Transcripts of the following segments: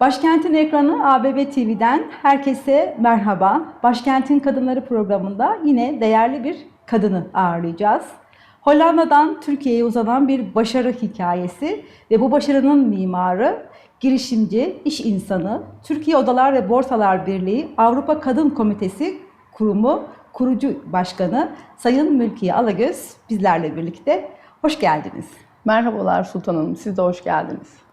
Başkentin ekranı ABB TV'den herkese merhaba. Başkentin Kadınları programında yine değerli bir kadını ağırlayacağız. Hollanda'dan Türkiye'ye uzanan bir başarı hikayesi ve bu başarının mimarı, girişimci, iş insanı, Türkiye Odalar ve Borsalar Birliği Avrupa Kadın Komitesi Kurumu kurucu başkanı Sayın Mülkiye Alagöz bizlerle birlikte. Hoş geldiniz. Merhabalar Sultan Hanım, siz de hoş geldiniz.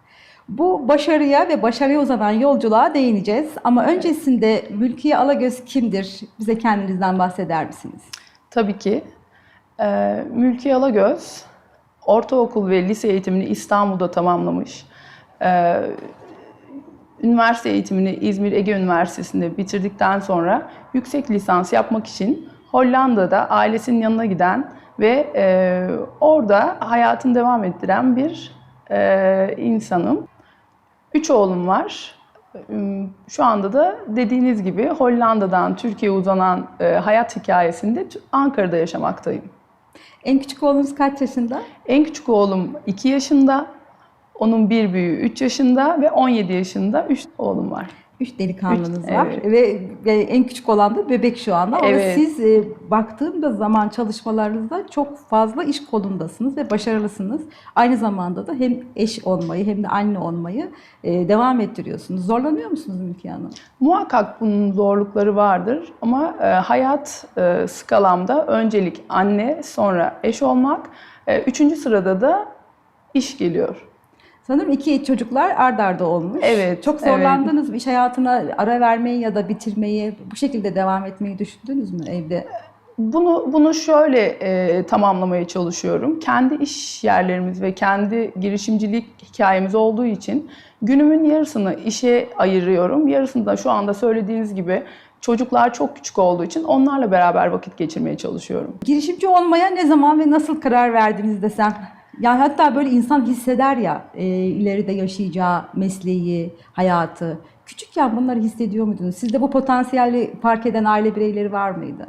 Bu başarıya ve başarıya uzanan yolculuğa değineceğiz. Ama öncesinde Mülkiye Alagöz kimdir? Bize kendinizden bahseder misiniz? Tabii ki. Ee, Mülkiye Alagöz, ortaokul ve lise eğitimini İstanbul'da tamamlamış. Ee, üniversite eğitimini İzmir Ege Üniversitesi'nde bitirdikten sonra yüksek lisans yapmak için Hollanda'da ailesinin yanına giden ve e, orada hayatını devam ettiren bir e, insanım. Üç oğlum var. Şu anda da dediğiniz gibi Hollanda'dan Türkiye'ye uzanan e, hayat hikayesinde Ankara'da yaşamaktayım. En küçük oğlunuz kaç yaşında? En küçük oğlum 2 yaşında, onun bir büyüğü 3 yaşında ve 17 yaşında 3 oğlum var. Üç delikanlınız Üç, var evet. ve, en küçük olan da bebek şu anda. Ama Evet. siz e, baktığımda zaman çalışmalarınızda çok fazla iş kolundasınız ve başarılısınız. Aynı zamanda da hem eş olmayı hem de anne olmayı e, devam ettiriyorsunuz. Zorlanıyor musunuz Mülkiye Hanım? Muhakkak bunun zorlukları vardır ama e, hayat e, skalamda öncelik anne, sonra eş olmak, e, üçüncü sırada da iş geliyor. Sanırım iki çocuklar ard arda olmuş. Evet, Çok zorlandınız mı? İş hayatına ara vermeyi ya da bitirmeyi, bu şekilde devam etmeyi düşündünüz mü evde? Bunu bunu şöyle e, tamamlamaya çalışıyorum. Kendi iş yerlerimiz ve kendi girişimcilik hikayemiz olduğu için günümün yarısını işe ayırıyorum. Yarısını da şu anda söylediğiniz gibi çocuklar çok küçük olduğu için onlarla beraber vakit geçirmeye çalışıyorum. Girişimci olmaya ne zaman ve nasıl karar verdiniz desem? Yani hatta böyle insan hisseder ya e, ileride yaşayacağı mesleği, hayatı. Küçükken bunları hissediyor muydunuz? Sizde bu potansiyeli fark eden aile bireyleri var mıydı?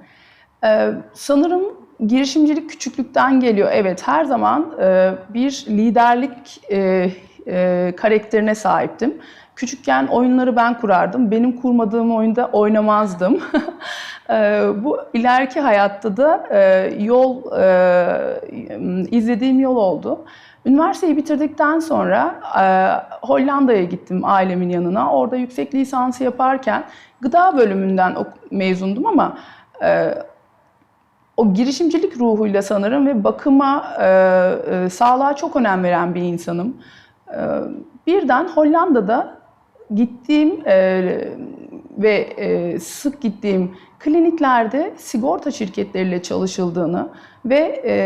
Ee, sanırım girişimcilik küçüklükten geliyor. Evet her zaman e, bir liderlik e, e, karakterine sahiptim. Küçükken oyunları ben kurardım. Benim kurmadığım oyunda oynamazdım. Ee, bu ileriki hayatta da e, yol e, izlediğim yol oldu. Üniversiteyi bitirdikten sonra e, Hollanda'ya gittim ailemin yanına. Orada yüksek lisansı yaparken gıda bölümünden mezundum ama o girişimcilik ruhuyla sanırım ve bakıma, sağlığa çok önem veren bir insanım. Birden Hollanda'da gittiğim ve sık gittiğim kliniklerde sigorta şirketleriyle çalışıldığını ve e,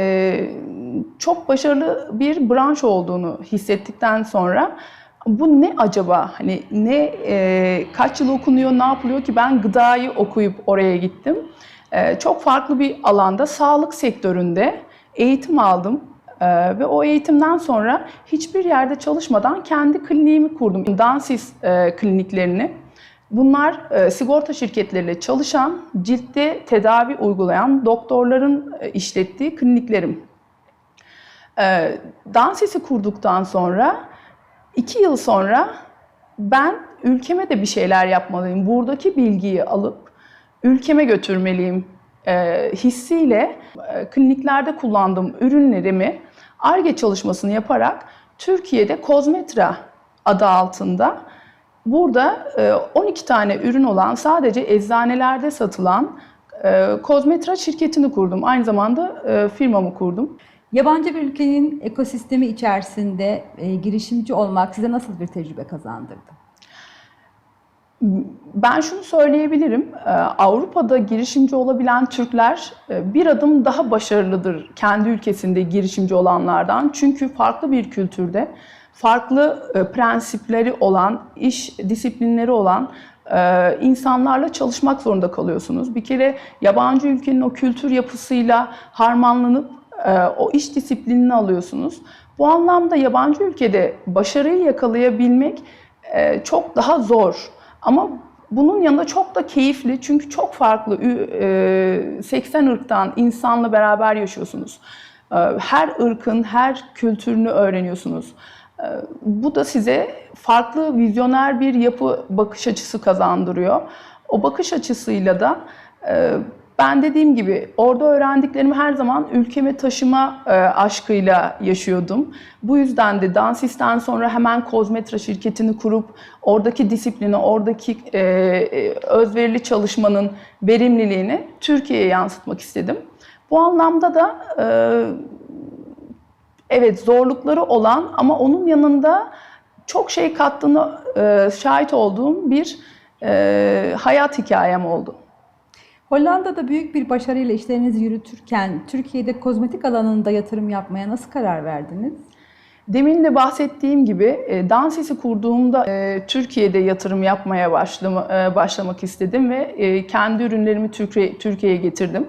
çok başarılı bir branş olduğunu hissettikten sonra bu ne acaba? Hani ne e, kaç yıl okunuyor, ne yapılıyor ki ben gıdayı okuyup oraya gittim. E, çok farklı bir alanda sağlık sektöründe eğitim aldım. Ee, ve o eğitimden sonra hiçbir yerde çalışmadan kendi kliniğimi kurdum. Dansis e, kliniklerini. Bunlar e, sigorta şirketleriyle çalışan, ciltte tedavi uygulayan doktorların e, işlettiği kliniklerim. E, Dansis'i kurduktan sonra, iki yıl sonra ben ülkeme de bir şeyler yapmalıyım. Buradaki bilgiyi alıp ülkeme götürmeliyim hissiyle kliniklerde kullandığım ürünlerimi ARGE çalışmasını yaparak Türkiye'de Kozmetra adı altında burada e, 12 tane ürün olan sadece eczanelerde satılan e, Kozmetra şirketini kurdum. Aynı zamanda e, firmamı kurdum. Yabancı bir ülkenin ekosistemi içerisinde e, girişimci olmak size nasıl bir tecrübe kazandırdı? Ben şunu söyleyebilirim. e, Avrupa'da girişimci olabilen Türkler e, bir adım daha başarılıdır kendi ülkesinde girişimci olanlardan. Çünkü farklı bir kültürde, farklı e, prensipleri olan, iş disiplinleri olan e, insanlarla çalışmak zorunda kalıyorsunuz. Bir kere yabancı ülkenin o kültür yapısıyla harmanlanıp e, o iş disiplinini alıyorsunuz. Bu anlamda yabancı ülkede başarıyı yakalayabilmek çok daha zor. Ama bunun yanında çok da keyifli çünkü çok farklı ü- e, 80 ırktan insanla beraber yaşıyorsunuz. Her ırkın her kültürünü öğreniyorsunuz. Bu da size farklı vizyoner bir yapı bakış açısı kazandırıyor. O bakış açısıyla da e, ben dediğim gibi orada öğrendiklerimi her zaman ülkeme taşıma e, aşkıyla yaşıyordum. Bu yüzden de Dansis'ten sonra hemen Kozmetra şirketini kurup oradaki disiplini, oradaki e, özverili çalışmanın verimliliğini Türkiye'ye yansıtmak istedim. Bu anlamda da evet zorlukları olan ama onun yanında çok şey kattığını e, şahit olduğum bir e, hayat hikayem oldu. Hollanda'da büyük bir başarıyla işlerinizi yürütürken Türkiye'de kozmetik alanında yatırım yapmaya nasıl karar verdiniz? Demin de bahsettiğim gibi e, Dansis'i kurduğumda e, Türkiye'de yatırım yapmaya başlama, e, başlamak istedim ve kendi ürünlerimi Türkiye, Türkiye'ye getirdim.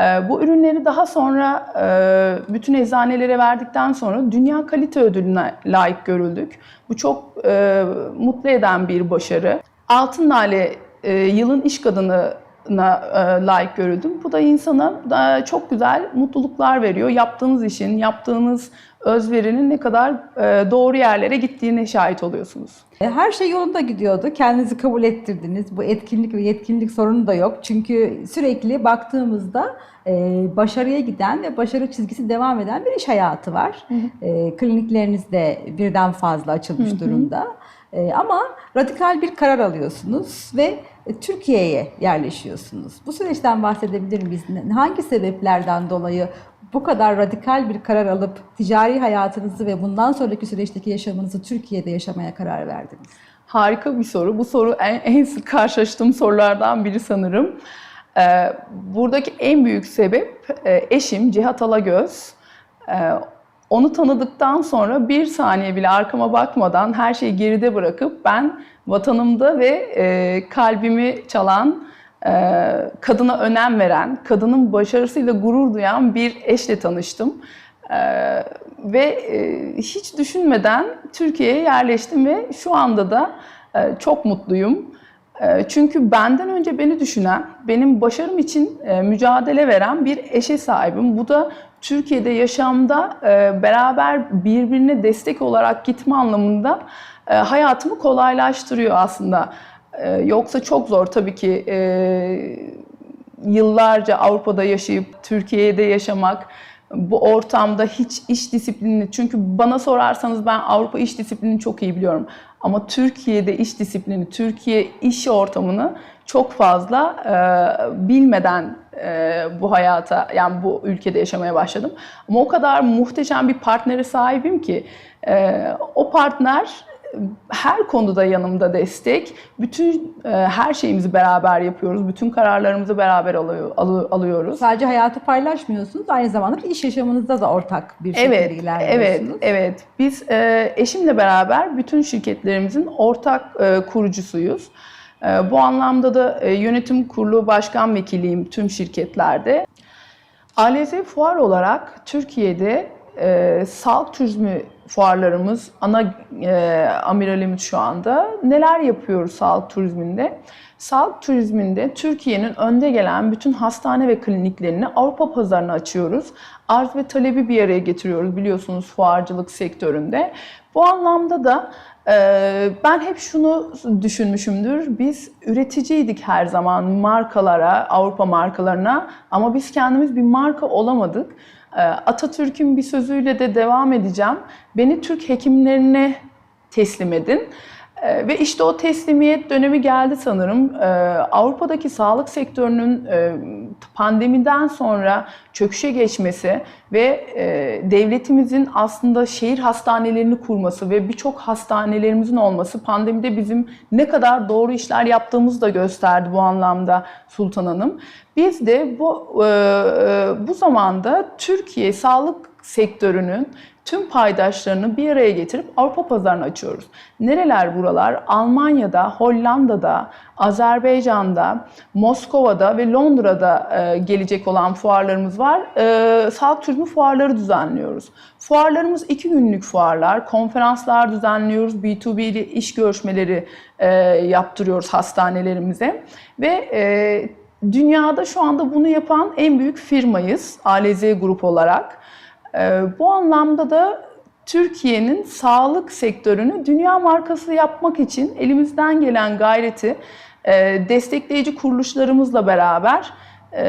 E, bu ürünleri daha sonra e, bütün eczanelere verdikten sonra Dünya Kalite Ödülü'ne layık görüldük. Bu çok e, mutlu eden bir başarı. Altın Lale e, yılın iş kadını layık görüldüm. Bu da insana da çok güzel mutluluklar veriyor. Yaptığınız işin, yaptığınız özverinin ne kadar e, doğru yerlere gittiğine şahit oluyorsunuz. E, Her şey yolunda gidiyordu. Kendinizi kabul ettirdiniz. Bu etkinlik ve yetkinlik sorunu da yok. Çünkü sürekli baktığımızda e, başarıya giden ve başarı çizgisi devam eden bir iş hayatı var. E, klinikleriniz de birden fazla açılmış durumda. E, ama radikal bir karar alıyorsunuz ve e, Türkiye'ye yerleşiyorsunuz. Bu süreçten bahsedebilir miyiz? Hangi sebeplerden dolayı bu kadar radikal bir karar alıp ticari hayatınızı ve bundan sonraki süreçteki yaşamınızı Türkiye'de yaşamaya karar verdiniz? Harika bir soru. Bu soru en, en sık karşılaştığım sorulardan biri sanırım. Ee, buradaki en büyük sebep e, eşim Cihat Alagöz. Ee, onu tanıdıktan sonra bir saniye bile arkama bakmadan her şeyi geride bırakıp ben vatanımda ve e, kalbimi çalan, e, kadına önem veren, kadının başarısıyla gurur duyan bir eşle tanıştım. Ee, ve e, hiç düşünmeden Türkiye'ye yerleştim ve şu anda da e, çok mutluyum. E, çünkü benden önce beni düşünen, benim başarım için e, mücadele veren bir eşe sahibim. Bu da Türkiye'de yaşamda e, beraber birbirine destek olarak gitme anlamında e, hayatımı kolaylaştırıyor aslında. E, yoksa çok zor tabii ki yıllarca Avrupa'da yaşayıp Türkiye'de yaşamak, bu ortamda hiç iş disiplinini çünkü bana sorarsanız ben Avrupa iş disiplinini çok iyi biliyorum. Ama Türkiye'de iş disiplini, Türkiye iş ortamını çok fazla e, bilmeden e, bu hayata yani bu ülkede yaşamaya başladım. Ama o kadar muhteşem bir partnere sahibim ki e, o partner her konuda yanımda destek. Bütün e, her şeyimizi beraber yapıyoruz. Bütün kararlarımızı beraber alıyor, alı- alıyoruz. Sadece hayatı paylaşmıyorsunuz, aynı zamanda da iş yaşamınızda da ortak bir şekilde Evet, evet, ilerliyorsunuz. evet. Biz e, eşimle beraber bütün şirketlerimizin ortak e, kurucusuyuz. E, bu anlamda da e, yönetim kurulu başkan vekiliyim tüm şirketlerde. ALZ fuar olarak Türkiye'de e, sağlık turizmi fuarlarımız, ana e, amiralimiz şu anda. Neler yapıyoruz sağlık turizminde? Sağlık turizminde Türkiye'nin önde gelen bütün hastane ve kliniklerini Avrupa pazarına açıyoruz. Arz ve talebi bir araya getiriyoruz biliyorsunuz fuarcılık sektöründe. Bu anlamda da ben hep şunu düşünmüşümdür. Biz üreticiydik her zaman markalara, Avrupa markalarına ama biz kendimiz bir marka olamadık. E, Atatürk'ün bir sözüyle de devam edeceğim. Beni Türk hekimlerine teslim edin. Ee, Ve işte o teslimiyet dönemi geldi sanırım. Ee, Avrupa'daki sağlık sektörünün e, pandemiden sonra çöküşe geçmesi ve e, devletimizin aslında şehir hastanelerini kurması ve birçok hastanelerimizin olması pandemide bizim ne kadar doğru işler yaptığımızı da gösterdi bu anlamda Sultan Hanım. Biz de bu e, bu zamanda Türkiye sağlık sektörünün tüm paydaşlarını bir araya getirip Avrupa pazarını açıyoruz. Nereler buralar? Almanya'da, Hollanda'da, Azerbaycan'da, Moskova'da ve Londra'da e, gelecek olan fuarlarımız var. E, sağlık turizmi fuarları düzenliyoruz. Fuarlarımız iki günlük fuarlar, konferanslar düzenliyoruz, B2B iş görüşmeleri e, yaptırıyoruz hastanelerimize ve e, Dünyada şu anda bunu yapan en büyük firmayız ALZ Grup olarak. Ee, bu anlamda da Türkiye'nin sağlık sektörünü dünya markası yapmak için elimizden gelen gayreti e, destekleyici kuruluşlarımızla beraber e,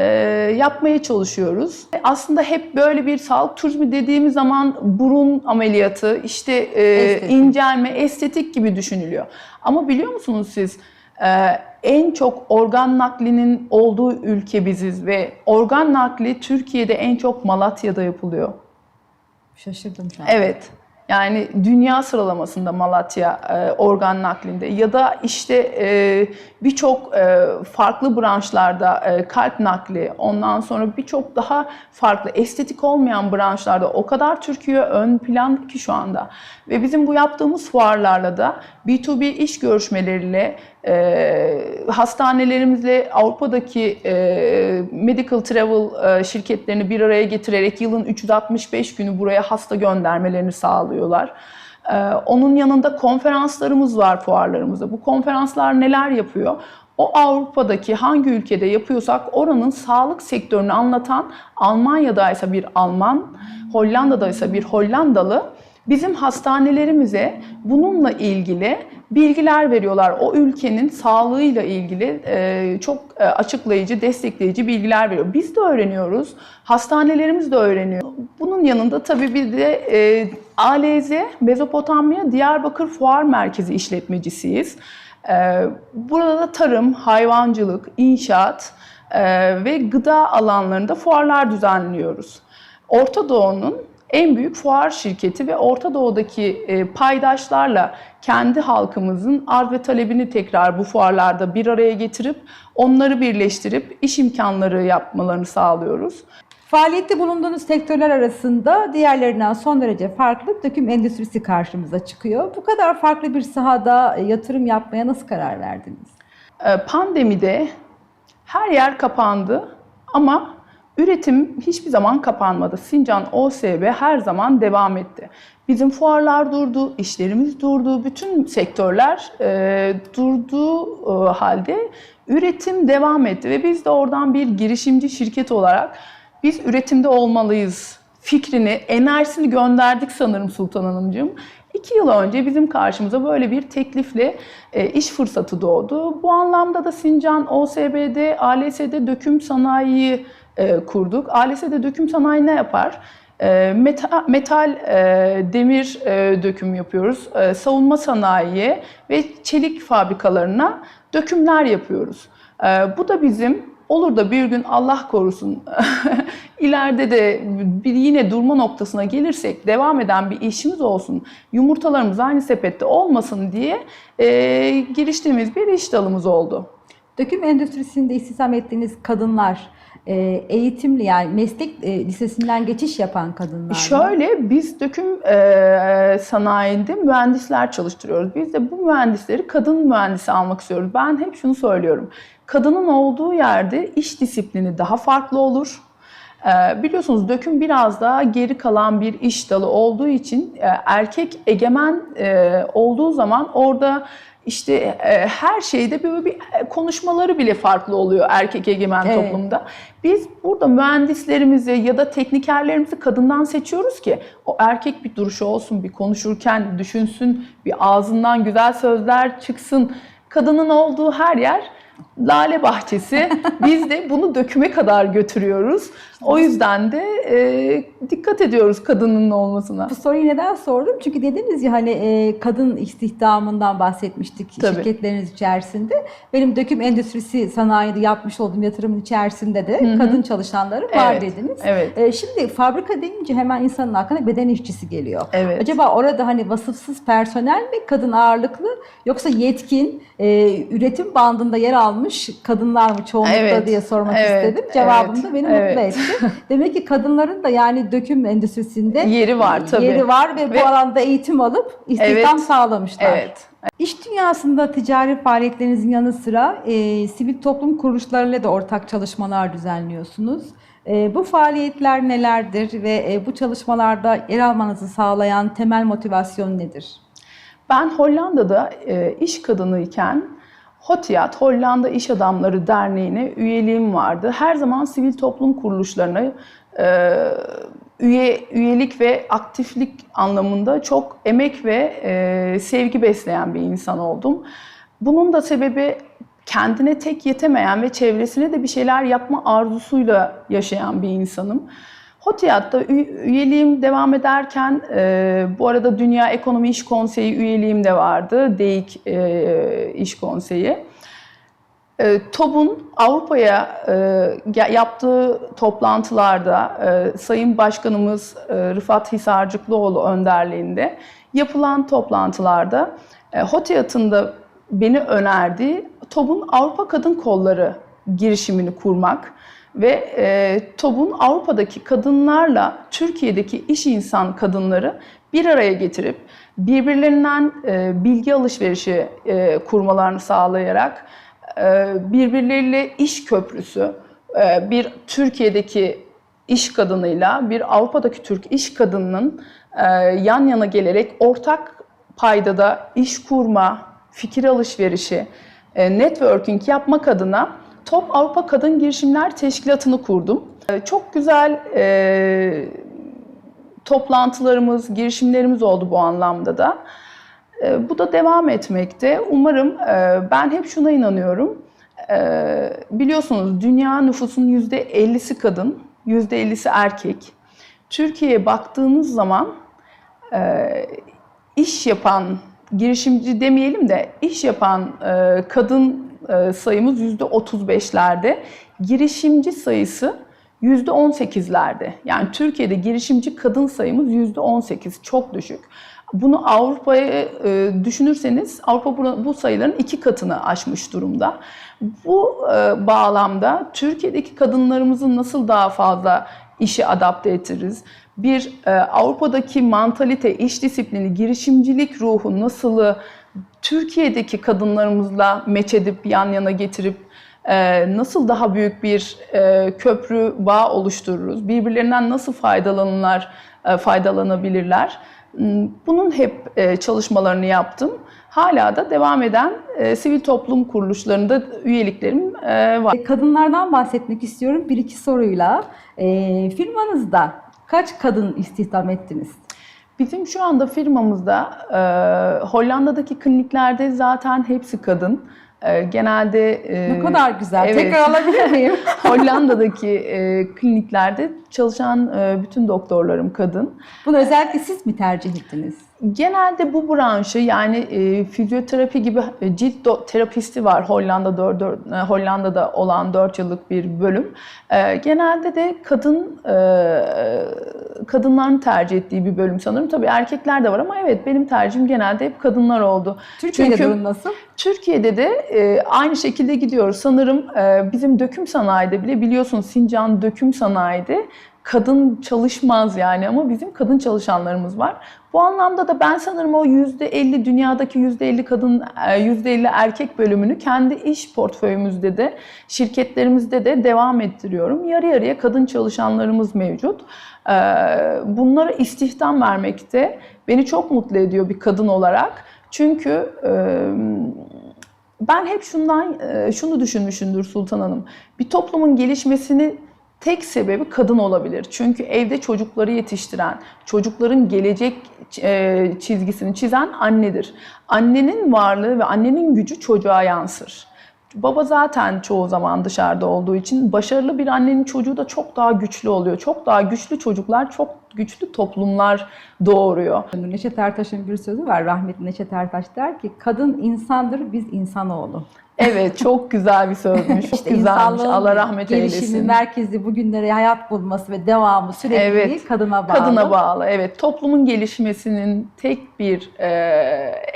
yapmaya çalışıyoruz. Aslında hep böyle bir sağlık turizmi dediğimiz zaman burun ameliyatı, işte e, Estetik. incelme, estetik gibi düşünülüyor. Ama biliyor musunuz siz en çok organ naklinin olduğu ülke biziz ve organ nakli Türkiye'de en çok Malatya'da yapılıyor. Şaşırdım şu an. Evet. Yani dünya sıralamasında Malatya e, organ naklinde ya da işte e, birçok e, farklı branşlarda e, kalp nakli, ondan sonra birçok daha farklı estetik olmayan branşlarda o kadar Türkiye ön planda ki şu anda. Ve bizim bu yaptığımız fuarlarla da B2B iş görüşmeleriyle hastanelerimizle Avrupa'daki e, medical travel e, şirketlerini bir araya getirerek yılın 365 günü buraya hasta göndermelerini sağlıyorlar. E, onun yanında konferanslarımız var fuarlarımızda. Bu konferanslar neler yapıyor? O Avrupa'daki hangi ülkede yapıyorsak oranın sağlık sektörünü anlatan Almanya'da ise bir Alman, Hollanda'da ise bir Hollandalı bizim hastanelerimize bununla ilgili bilgiler veriyorlar. O ülkenin sağlığıyla ilgili e, çok e, açıklayıcı, destekleyici bilgiler veriyor. Biz de öğreniyoruz, hastanelerimiz de öğreniyor. Bunun yanında tabii bir de e, ALZ, Mezopotamya Diyarbakır Fuar Merkezi işletmecisiyiz. Burada da tarım, hayvancılık, inşaat ve gıda alanlarında fuarlar düzenliyoruz. Orta Doğu'nun en büyük fuar şirketi ve Orta Doğu'daki e, paydaşlarla kendi halkımızın arz ve talebini tekrar bu fuarlarda bir araya getirip onları birleştirip iş imkanları yapmalarını sağlıyoruz. Faaliyette bulunduğunuz sektörler arasında diğerlerinden son derece farklı döküm endüstrisi karşımıza çıkıyor. Bu kadar farklı bir sahada yatırım yapmaya nasıl karar verdiniz? E, Pandemide her yer kapandı ama üretim hiçbir zaman kapanmadı. Sincan OSB her zaman devam etti. Bizim fuarlar durdu, işlerimiz durdu, bütün sektörler e, durduğu e, halde üretim devam etti ve biz de oradan bir girişimci şirket olarak biz üretimde olmalıyız fikrini, enerjisini gönderdik sanırım Sultan Hanımcığım. İki yıl önce bizim karşımıza böyle bir teklifle e, iş fırsatı doğdu. Bu anlamda da Sincan OSB'de, ALS'de döküm sanayiyi e, kurduk. ALS'de döküm sanayi ne yapar? E, metal, metal e, demir e, döküm yapıyoruz. E, savunma sanayiye ve çelik fabrikalarına dökümler yapıyoruz. E, bu da bizim Olur da bir gün Allah korusun ileride de bir yine durma noktasına gelirsek devam eden bir işimiz olsun. Yumurtalarımız aynı sepette olmasın diye e, giriştiğimiz bir iş dalımız oldu. Döküm endüstrisinde istihdam ettiğiniz kadınlar eğitimli yani meslek e, lisesinden geçiş yapan kadınlar? Şöyle biz döküm e, sanayinde mühendisler çalıştırıyoruz. Biz de bu mühendisleri kadın mühendisi almak istiyoruz. Ben hep şunu söylüyorum. Kadının olduğu yerde iş disiplini daha farklı olur. E, biliyorsunuz döküm biraz daha geri kalan bir iş dalı olduğu için e, erkek egemen e, olduğu zaman orada işte e, her şeyde böyle bir e, konuşmaları bile farklı oluyor erkek egemen Evet. toplumda. Biz burada mühendislerimizi ya da teknikerlerimizi kadından seçiyoruz ki o erkek bir duruşu olsun, bir konuşurken düşünsün, bir ağzından güzel sözler çıksın. Kadının olduğu her yer lale bahçesi. Biz de bunu döküme kadar götürüyoruz. O yüzden de e, dikkat ediyoruz kadının olmasına. Bu soruyu neden sordum? Çünkü dediniz ya hani e, kadın istihdamından bahsetmiştik Tabii. şirketleriniz içerisinde. Benim döküm endüstrisi sanayide yapmış olduğum yatırımın içerisinde de kadın çalışanlarım var Evet, dediniz. evet. E, şimdi fabrika deyince hemen insanın aklına beden işçisi geliyor. Evet. Acaba orada hani vasıfsız personel mi kadın ağırlıklı yoksa yetkin e, üretim bandında yer almış kadınlar mı çoğunlukla Evet, diye sormak evet, istedim. Cevabım evet, da beni evet. mutlu etti. Demek ki kadınların da yani döküm endüstrisinde Yeri var tabii. Yeri var ve, Ve- bu alanda eğitim alıp istihdam Evet. sağlamışlar. Evet. İş dünyasında ticari faaliyetlerinizin yanı sıra e, sivil toplum kuruluşlarıyla da ortak çalışmalar düzenliyorsunuz. E, bu faaliyetler nelerdir ve e, bu çalışmalarda yer almanızı sağlayan temel motivasyon nedir? Ben Hollanda'da e, iş kadınıyken HOTIAT, Hollanda İş Adamları Derneği'ne üyeliğim vardı. Her zaman sivil toplum kuruluşlarına e, üye üyelik ve aktiflik anlamında çok emek ve e, sevgi besleyen bir insan oldum. Bunun da sebebi kendine tek yetemeyen ve çevresine de bir şeyler yapma arzusuyla yaşayan bir insanım. HOTİAD'da ü- üyeliğim devam ederken e, bu arada Dünya Ekonomi İş Konseyi üyeliğim de vardı. DEİK e, İş Konseyi. E, TOB'un Avrupa'ya e, yaptığı toplantılarda e, Sayın Başkanımız e, Rıfat Hisarcıklıoğlu önderliğinde yapılan toplantılarda e, HOTİAD'ın da beni önerdiği TOB'un Avrupa Kadın Kolları girişimini kurmak ve e, TOB'un Avrupa'daki kadınlarla Türkiye'deki iş insan kadınları bir araya getirip birbirlerinden e, bilgi alışverişi e, kurmalarını sağlayarak e, birbirleriyle iş köprüsü, e, bir Türkiye'deki iş kadınıyla bir Avrupa'daki Türk iş kadınının e, yan yana gelerek ortak paydada iş kurma, fikir alışverişi, e, networking yapmak adına Top Avrupa Kadın Girişimler Teşkilatı'nı kurdum. E, Çok güzel e, toplantılarımız, girişimlerimiz oldu bu anlamda da. E, Bu da devam etmekte. Umarım e, ben hep şuna inanıyorum. E, Biliyorsunuz dünya nüfusunun %50'si kadın, %50'si erkek. Türkiye'ye baktığınız zaman e, iş yapan, girişimci demeyelim de iş yapan e, kadın e, sayımız %35'lerde. Girişimci sayısı %18'lerde. Yani Türkiye'de girişimci kadın sayımız %18. Çok düşük. Bunu Avrupa'ya e, düşünürseniz Avrupa bu, sayıların iki katını aşmış durumda. Bu e, bağlamda Türkiye'deki kadınlarımızı nasıl daha fazla işe adapte ettiririz? Bir e, Avrupa'daki mantalite, iş disiplini, girişimcilik ruhu nasıl Türkiye'deki kadınlarımızla meç edip yan yana getirip e, nasıl daha büyük bir e, köprü bağ oluştururuz? Birbirlerinden nasıl faydalanırlar, e, faydalanabilirler? Hmm, Bunun hep e, çalışmalarını yaptım. Hala da devam eden e, sivil toplum kuruluşlarında üyeliklerim e, var. Kadınlardan bahsetmek istiyorum bir iki soruyla. Ee, firmanızda kaç kadın istihdam ettiniz? Bizim şu anda firmamızda e, Hollanda'daki kliniklerde zaten hepsi kadın. E, genelde e, Ne kadar güzel. evet. Tekrar alabilir miyim? Hollanda'daki e, kliniklerde çalışan e, bütün doktorlarım kadın. Bunu özellikle siz mi tercih ettiniz? Genelde bu branşı yani e, fizyoterapi gibi e, cilt terapisti var Hollanda dör- dör- e, Hollanda'da olan 4 yıllık bir bölüm. E, genelde de kadın e, kadınların tercih ettiği bir bölüm sanırım. Tabii erkekler de var ama evet benim tercihim genelde hep kadınlar oldu. Türkiye'de Çünkü- durum nasıl? Türkiye'de de e, aynı şekilde gidiyoruz. Sanırım e, bizim döküm sanayide bile biliyorsun Sincan döküm sanayide kadın çalışmaz yani ama bizim kadın çalışanlarımız var. Bu anlamda da ben sanırım o %50 dünyadaki %50 kadın e, %50 erkek bölümünü kendi iş portföyümüzde de şirketlerimizde de devam ettiriyorum. Yarı yarıya kadın çalışanlarımız mevcut. E, Bunlara istihdam vermekte beni çok mutlu ediyor bir kadın olarak. Çünkü e, ben hep şundan e, şunu düşünmüşümdür Sultan Hanım. Bir toplumun gelişmesini tek sebebi kadın olabilir. Çünkü evde çocukları yetiştiren, çocukların gelecek e, çizgisini çizen annedir. Annenin varlığı ve annenin gücü çocuğa yansır. Baba zaten çoğu zaman dışarıda olduğu için başarılı bir annenin çocuğu da çok daha güçlü oluyor. Çok daha güçlü çocuklar çok güçlü toplumlar doğuruyor. Neşet Ertaş'ın bir sözü var. Rahmetli Neşet Ertaş der ki kadın insandır biz insanoğlu. Evet çok güzel bir sözmüş. Çok İşte güzelmiş. Allah rahmet eylesin. merkezi bugünlere hayat bulması ve devamı sürekliliği Evet, kadına bağlı. Kadına bağlı. Evet. Toplumun gelişmesinin tek bir e,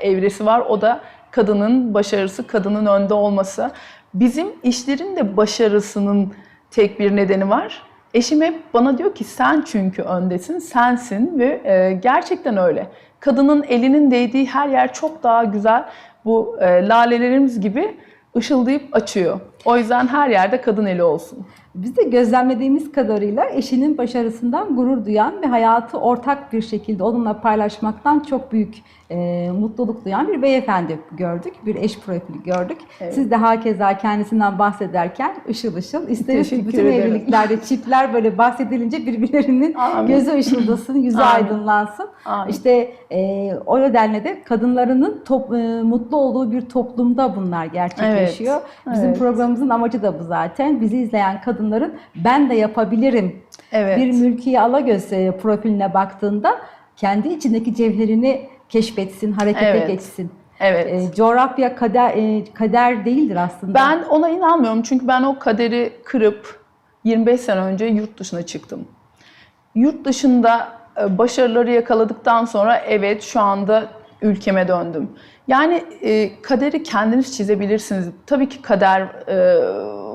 evresi var. O da kadının başarısı, kadının önde olması. Bizim işlerin de başarısının tek bir nedeni var. Eşim hep bana diyor ki sen çünkü öndesin, sensin ve e, gerçekten öyle. Kadının elinin değdiği her yer çok daha güzel. Bu e, lalelerimiz gibi ışıldayıp açıyor. O yüzden her yerde kadın eli olsun. Biz de gözlemlediğimiz kadarıyla eşinin başarısından gurur duyan ve hayatı ortak bir şekilde onunla paylaşmaktan çok büyük e, mutluluk duyan bir beyefendi gördük. Bir eş profili gördük. Evet. Siz de hakeza kendisinden bahsederken ışıl ışıl isteriz ki bütün ederim. evliliklerde çiftler böyle bahsedilince birbirlerinin Amin. gözü ışıldasın, yüzü Amin. aydınlansın. Amin. İşte e, o nedenle de kadınlarının top- e, mutlu olduğu bir toplumda bunlar gerçekleşiyor. Bizim evet. programımızın amacı da bu zaten. Bizi izleyen kadınların ben de yapabilirim. Evet. Bir mülkiye alagöz e, profiline baktığında kendi içindeki cevherini keşfetsin, harekete Evet. geçsin. Evet. E, coğrafya kader e, kader değildir aslında. Ben ona inanmıyorum çünkü ben o kaderi kırıp 25 sene önce yurt dışına çıktım. Yurt dışında e, başarıları yakaladıktan sonra evet şu anda ülkeme döndüm. Yani e, kaderi kendiniz çizebilirsiniz. Tabii ki kader e,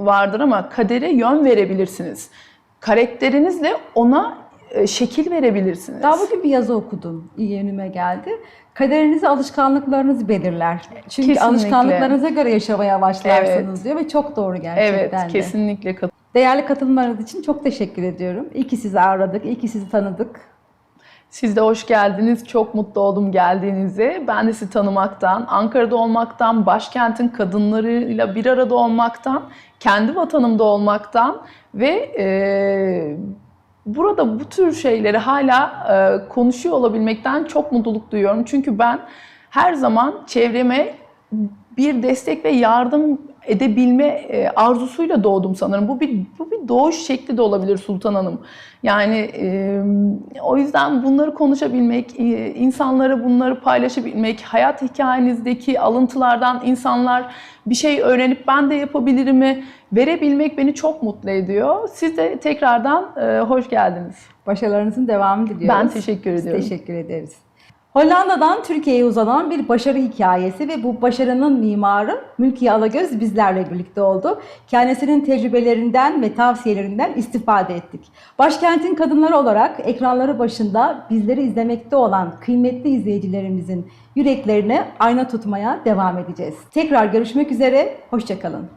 vardır ama kadere yön verebilirsiniz. Karakterinizle ona e, şekil verebilirsiniz. Daha bugün bir yazı okudum. İyi önüme geldi. Kaderinizi alışkanlıklarınız belirler. Çünkü Kesinlikle. alışkanlıklarınıza göre yaşamaya başlarsınız Evet. diyor ve çok doğru gerçekten Evet, de. kesinlikle Değerli katılımlarınız için çok teşekkür ediyorum. İyi ki sizi ağırladık, iyi ki sizi tanıdık. Siz de hoş geldiniz. Çok mutlu oldum geldiğinize. Ben de sizi tanımaktan, Ankara'da olmaktan, başkentin kadınlarıyla bir arada olmaktan, kendi vatanımda olmaktan ve e, burada bu tür şeyleri hala e, konuşuyor olabilmekten çok mutluluk duyuyorum. Çünkü ben her zaman çevreme bir destek ve yardım edebilme e, arzusuyla doğdum sanırım. Bu bir bu bir doğuş şekli de olabilir Sultan Hanım. Yani e, o yüzden bunları konuşabilmek, e, insanlara bunları paylaşabilmek, hayat hikayenizdeki alıntılardan insanlar bir şey öğrenip ben de yapabilirimi verebilmek beni çok mutlu ediyor. Siz de tekrardan e, hoş geldiniz. Başarılarınızın devamını diliyoruz. Ben teşekkür Biz ediyorum. Teşekkür ederiz. Hollanda'dan Türkiye'ye uzanan bir başarı hikayesi ve bu başarının mimarı Mülkiye Alagöz bizlerle birlikte oldu. Kendisinin tecrübelerinden ve tavsiyelerinden istifade ettik. Başkentin kadınları olarak ekranları başında bizleri izlemekte olan kıymetli izleyicilerimizin yüreklerine ayna tutmaya devam edeceğiz. Tekrar görüşmek üzere, hoşçakalın.